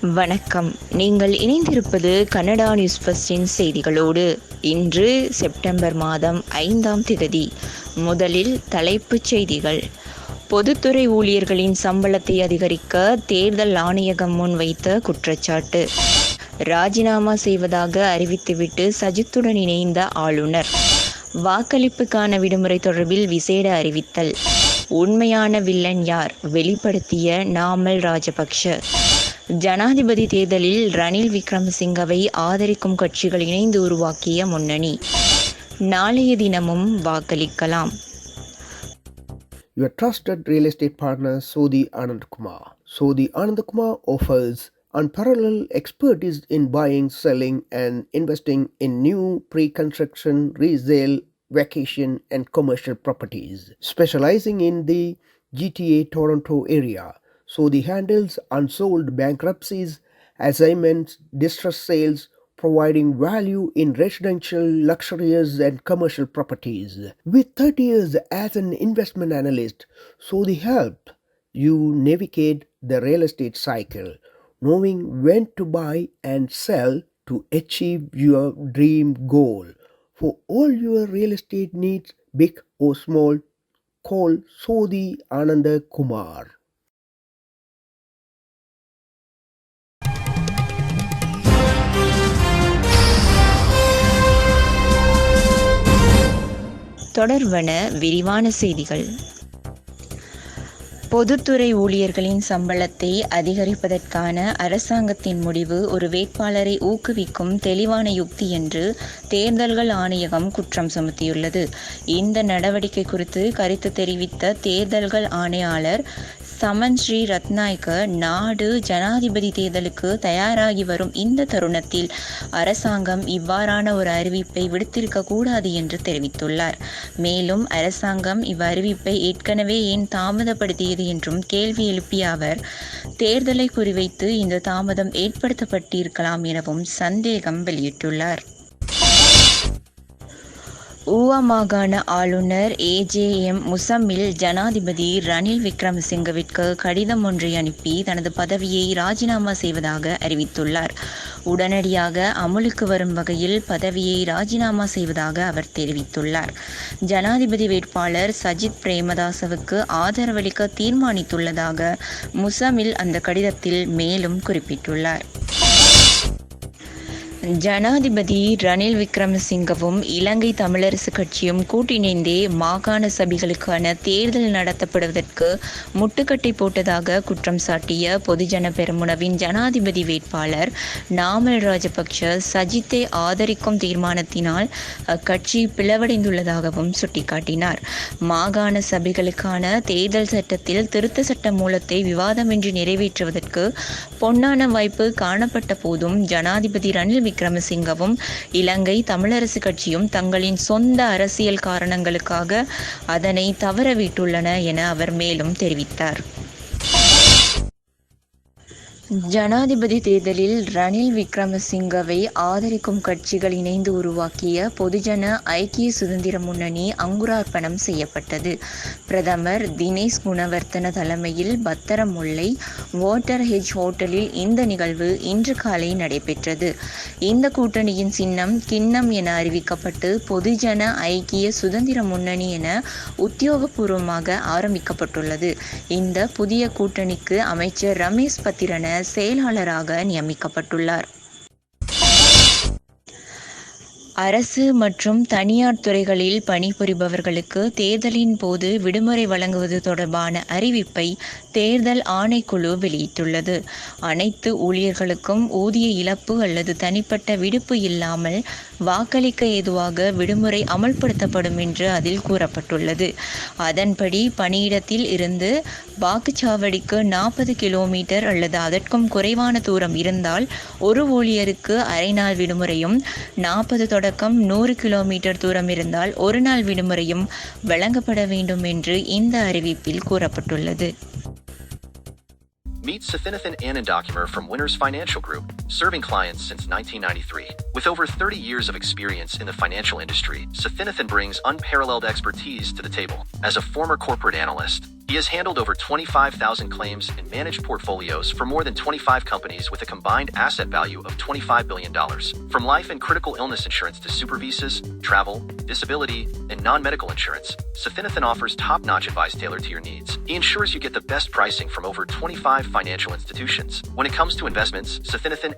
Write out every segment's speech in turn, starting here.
வணக்கம். நீங்கள் இணைந்திருப்பது கனடா நியூஸ் ஃபஸ்டின் செய்திகளோடு. இன்று செப்டம்பர் மாதம் ஐந்தாம் திகதி. முதலில் தலைப்புச் செய்திகள். பொதுத்துறை ஊழியர்களின் சம்பளத்தை அதிகரிக்க தேர்தல் ஆணையகம் முன்வைத்த குற்றச்சாட்டு. ராஜினாமா செய்வதாக அறிவித்துவிட்டு சஜித்துடன் இணைந்த ஆளுநர். வாக்களிப்புக்கான விடுமுறை தொடர்பில் விசேட அறிவித்தல். உண்மையான வில்லன் யார்? வெளிப்படுத்திய நாமல் ராஜபக்ஷ. ஜனாதிபதி தேர்தலில் ரணில் விக்ரமசிங்கவை ஆதரிக்கும் கட்சிகள் இணைந்து உருவாக்கிய முன்னணி நாளைய தினமும் வாக்களிக்கலாம் Your trusted real estate partner Sodhi Anand Kumar. Sodhi Anand Kumar offers unparalleled expertise in buying, selling, and investing in new pre-construction, resale, vacation, and commercial properties. Specializing in the GTA Toronto area, Sodhi handles unsold bankruptcies, assignments, distress sales, providing value in residential, luxurious, and commercial properties. With 30 years as an investment analyst, Sodhi help you navigate the real estate cycle, knowing when to buy and sell to achieve your dream goal. For all your real estate needs, big or small, call Sodhi Ananda Kumar. தொடர்வன விரிவான செய்திகள். பொதுத்துறை ஊழியர்களின் சம்பளத்தை அதிகரிப்பதற்கான அரசாங்கத்தின் முடிவு ஒரு வேட்பாளரை ஊக்குவிக்கும் தெளிவான யுக்தி என்று தேர்தல்கள் ஆணையகம் குற்றம் சுமத்தியுள்ளது. இந்த நடவடிக்கை குறித்து கருத்து தெரிவித்த தேர்தல்கள் ஆணையாளர் சமன் ஸ்ரீ ரத்நாயக்க நாடு ஜனாதிபதி தேர்தலுக்கு தயாராகி வரும் இந்த தருணத்தில் அரசாங்கம் இவ்வாறான ஒரு அறிவிப்பை விடுத்திருக்க கூடாது என்று தெரிவித்துள்ளார். மேலும் அரசாங்கம் இவ்வறிவிப்பை ஏற்கனவே ஏன் தாமதப்படுத்தியது என்றும் கேள்வி எழுப்பிய அவர் தேர்தலை குறிவைத்து இந்த தாமதம் ஏற்படுத்தப்பட்டிருக்கலாம் எனவும் சந்தேகம் வெளியிட்டுள்ளார். ஊவா மாகாண ஆளுநர் ஏஜேஎம் முசம்மில் ஜனாதிபதி ரணில் விக்ரமசிங்கவிற்கு கடிதம் ஒன்றை அனுப்பி தனது பதவியை ராஜினாமா செய்வதாக அறிவித்துள்ளார். உடனடியாக அமுலுக்கு வரும் வகையில் பதவியை ராஜினாமா செய்வதாக அவர் தெரிவித்துள்ளார். ஜனாதிபதி வேட்பாளர் சஜித் பிரேமதாசவுக்கு ஆதரவளிக்க தீர்மானித்துள்ளதாக முசமில் அந்த கடிதத்தில் மேலும் குறிப்பிட்டுள்ளார். ஜனாதிபதி ரணில் விக்ரமசிங்கவும் இலங்கை தமிழரசு கட்சியும் கூட்டிணைந்தே மாகாண சபைகளுக்கான தேர்தல் நடத்தப்படுவதற்கு முட்டுக்கட்டை போட்டதாக குற்றம் சாட்டிய பொதுஜன பெரமுனவின் ஜனாதிபதி வேட்பாளர் நாமல் ராஜபக்ஷ சஜித்தை ஆதரிக்கும் தீர்மானத்தினால் அக்கட்சி பிளவடைந்துள்ளதாகவும் சுட்டிக்காட்டினார். மாகாண சபைகளுக்கான தேர்தல் சட்டத்தில் திருத்த சட்ட மூலத்தை விவாதமின்றி நிறைவேற்றுவதற்கு பொன்னான வாய்ப்பு காணப்பட்ட போதும் ஜனாதிபதி ரணில் விக்ரமசிங்கவும் இலங்கை தமிழரசு கட்சியும் தங்களின் சொந்த அரசியல் காரணங்களுக்காக அதனை தவறவிட்டுள்ளன என அவர் மேலும் தெரிவித்தார். ஜனாதிபதி தேர்தலில் ரணில் விக்ரமசிங்கவை ஆதரிக்கும் கட்சிகள் இணைந்து உருவாக்கிய பொதுஜன ஐக்கிய சுதந்திர முன்னணி அங்குரார்ப்பணம் செய்யப்பட்டது. பிரதமர் தினேஷ் குணவர்த்தன தலைமையில் பத்தரமுல்லை வாட்டர் ஹெஜ் ஹோட்டலில் இந்த நிகழ்வு இன்று காலை நடைபெற்றது. இந்த கூட்டணியின் சின்னம் கிண்ணம் என அறிவிக்கப்பட்டு பொதுஜன ஐக்கிய சுதந்திர முன்னணி என உத்தியோகபூர்வமாக ஆரம்பிக்கப்பட்டுள்ளது. இந்த புதிய கூட்டணிக்கு அமைச்சர் ரமேஷ் பத்திரன செயலாளராக நியமிக்கப்பட்டுள்ளார். அரசு மற்றும் தனியார் துறைகளில் பணிபுரிபவர்களுக்கு தேர்தலின் போது விடுமுறை வழங்குவது தொடர்பான அறிவிப்பை தேர்தல் ஆணைக்குழு வெளியிட்டுள்ளது. அனைத்து ஊழியர்களுக்கும் ஊதிய இழப்பு அல்லது தனிப்பட்ட விடுப்பு இல்லாமல் வாக்களிக்க ஏதுவாக விடுமுறை அமல்படுத்தப்படும் என்று அதில் கூறப்பட்டுள்ளது. அதன்படி பணியிடத்தில் இருந்து வாக்குச்சாவடிக்கு நாற்பது கிலோமீட்டர் அல்லது அதற்கும் குறைவான தூரம் இருந்தால் ஒரு ஊழியருக்கு அரை நாள் விடுமுறையும் நாற்பது தொடக்கம் நூறு கிலோமீட்டர் தூரம் இருந்தால் ஒரு நாள் விடுமுறையும் வழங்கப்பட வேண்டும் என்று இந்த அறிவிப்பில் கூறப்பட்டுள்ளது. Meet Safinathan Anandakumar from Winners Financial Group, serving clients since 1993. With over 30 years of experience in the financial industry, Sathinathan brings unparalleled expertise to the table. As a former corporate analyst, he has handled over 25,000 claims and managed portfolios for more than 25 companies with a combined asset value of $25 billion. From life and critical illness insurance to super visas, travel, disability, and non medical insurance, Sathinathan offers top notch advice tailored to your needs. He ensures you get the best pricing from over 25 financial institutions. When it comes to investments, Sathinathan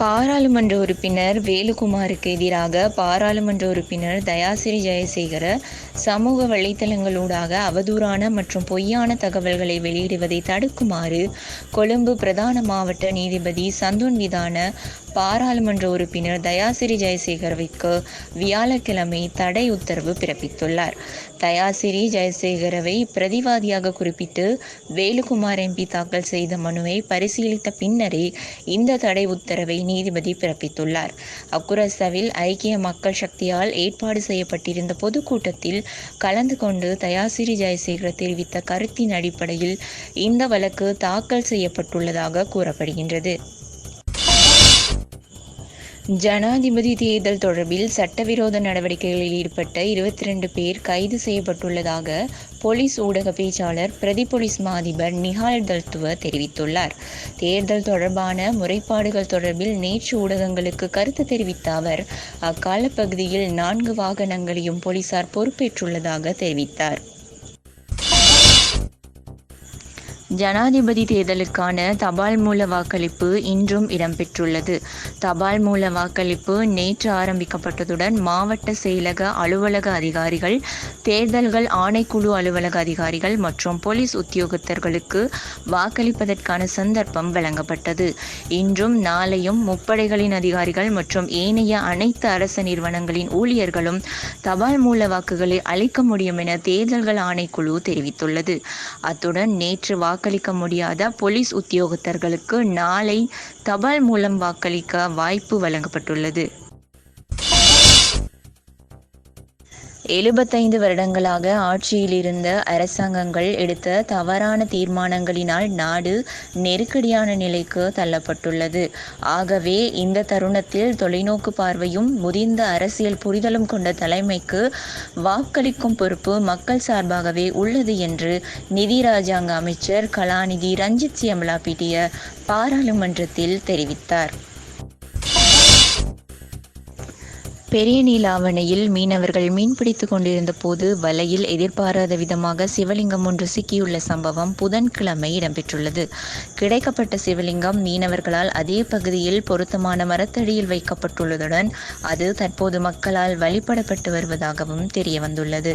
பாராளுமன்ற உறுப்பினர் வேலுகுமாருக்கு எதிராக பாராளுமன்ற உறுப்பினர் தயாசிரி ஜெயசேகர சமூக வலைத்தளங்களூடாக அவதூறான மற்றும் பொய்யான தகவல்களை வெளியிடுவதை தடுக்குமாறு கொழும்பு பிரதான மாவட்ட நீதிபதி சந்துன் விதான பாராளுமன்ற உறுப்பினர் தயாசிரி ஜெயசேகரவிற்கு வியாழக்கிழமை தடை உத்தரவு பிறப்பித்துள்ளார். தயாசிரி ஜெயசேகரவை பிரதிவாதியாக குறிப்பிட்டு வேலுகுமார் எம்பி தாக்கல் செய்த மனுவை பரிசீலித்த பின்னரே இந்த தடை உத்தரவை நீதிபதி பிறப்பித்துள்ளார். அக்குரஸ்தவில் ஐக்கிய மக்கள் சக்தியால் ஏற்பாடு செய்யப்பட்டிருந்த பொதுக்கூட்டத்தில் கலந்து கொண்டு தயாசிரி ஜெயசேகர தெரிவித்த கருத்தின் அடிப்படையில் இந்த வழக்கு தாக்கல் செய்யப்பட்டுள்ளதாக கூறப்படுகின்றது. ஜனாதிபதி தேர்தல் தொடர்பில் சட்டவிரோத நடவடிக்கைகளில் ஈடுபட்ட இருபத்தி ரெண்டு பேர் கைது செய்யப்பட்டுள்ளதாக போலீஸ் ஊடக பேச்சாளர் பிரதி போலீஸ் மாதிபர் நிஹால் தல்துவ தெரிவித்துள்ளார். தேர்தல் தொடர்பான முறைப்பாடுகள் தொடர்பில் நேற்று ஊடகங்களுக்கு கருத்து தெரிவித்த அவர் அக்கால பகுதியில் நான்கு வாகனங்களையும் போலீசார் பொறுப்பேற்றுள்ளதாக தெரிவித்தார். ஜனாதிபதி தேர்தலுக்கான தபால் மூல வாக்களிப்பு இன்றும் இடம்பெற்றுள்ளது. தபால் மூல வாக்களிப்பு நேற்று ஆரம்பிக்கப்பட்டதுடன் மாவட்ட செயலக அலுவலக அதிகாரிகள் தேர்தல்கள் ஆணைக்குழு அலுவலக அதிகாரிகள் மற்றும் போலீஸ் உத்தியோகத்தர்களுக்கு வாக்களிப்பதற்கான சந்தர்ப்பம் வழங்கப்பட்டது. இன்றும் நாளையும் முப்படைகளின் அதிகாரிகள் மற்றும் ஏனைய அனைத்து அரச நிறுவனங்களின் ஊழியர்களும் தபால் மூல வாக்குகளை அளிக்க முடியும் என தேர்தல்கள் ஆணைக்குழு தெரிவித்துள்ளது. அத்துடன் நேற்று வாக்கு வாக்களிக்க முடியாத போலீஸ் உத்தியோகத்தர்களுக்கு நாளை தபால் மூலம் வாக்களிக்க வாய்ப்பு வழங்கப்பட்டுள்ளது. எழுபத்தைந்து வருடங்களாக ஆட்சியில் இருந்த அரசாங்கங்கள் எடுத்த தவறான தீர்மானங்களினால் நாடு நெருக்கடியான நிலைக்கு தள்ளப்பட்டுள்ளது. ஆகவே இந்த தருணத்தில் தொலைநோக்கு பார்வையும் முதிர்ந்த அரசியல் புரிதலும் கொண்ட தலைமைக்கு வாக்களிக்கும் பொறுப்பு மக்கள் சார்பாகவே உள்ளது என்று நிதி ராஜாங்க அமைச்சர் கலாநிதி ரஞ்சித் சியமலாபிட்டிய பாராளுமன்றத்தில் தெரிவித்தார். பெரிய நீலாவணையில் மீனவர்கள் மீன்பிடித்து கொண்டிருந்த போது வலையில் எதிர்பாராத விதமாக சிவலிங்கம் ஒன்று சிக்கியுள்ள சம்பவம் புதன்கிழமை இடம்பெற்றுள்ளது. கிடைக்கப்பட்ட சிவலிங்கம் மீனவர்களால் அதே பகுதியில் பொருத்தமான மரத்தடியில் வைக்கப்பட்டுள்ளதுடன் அது தற்போது மக்களால் வழிபடப்பட்டு வருவதாகவும் தெரியவந்துள்ளது.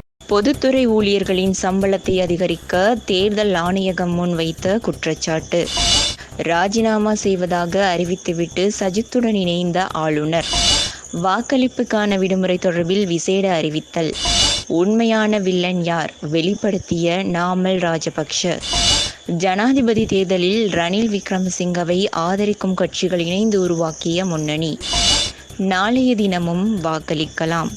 பொதுத்துறை ஊழியர்களின் சம்பளத்தை அதிகரிக்க தேர்தல் ஆணையகம் முன்வைத்த குற்றச்சாட்டு. ராஜினாமா செய்வதாக அறிவித்துவிட்டு சஜித்துடன் இணைந்த ஆளுநர். வாக்களிப்புக்கான விடுமுறை தொடர்பில் விசேட அறிவித்தல். உண்மையான வில்லன் யார்? வெளிப்படுத்திய நாமல் ராஜபக்ஷ. ஜனாதிபதி தேர்தலில் ரணில் விக்ரமசிங்கவை ஆதரிக்கும் கட்சிகள் இணைந்து உருவாக்கிய முன்னணி. நாளைய தினமும் வாக்களிக்கலாம்.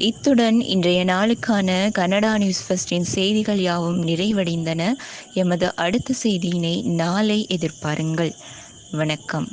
இத்துடன் இன்றைய நாளுக்கான கனடா நியூஸ் ஃபர்ஸ்டின் செய்திகள் யாவும் நிறைவடைந்தன. எமது அடுத்த செய்தியினை நாளை எதிர்பாருங்கள். வணக்கம்.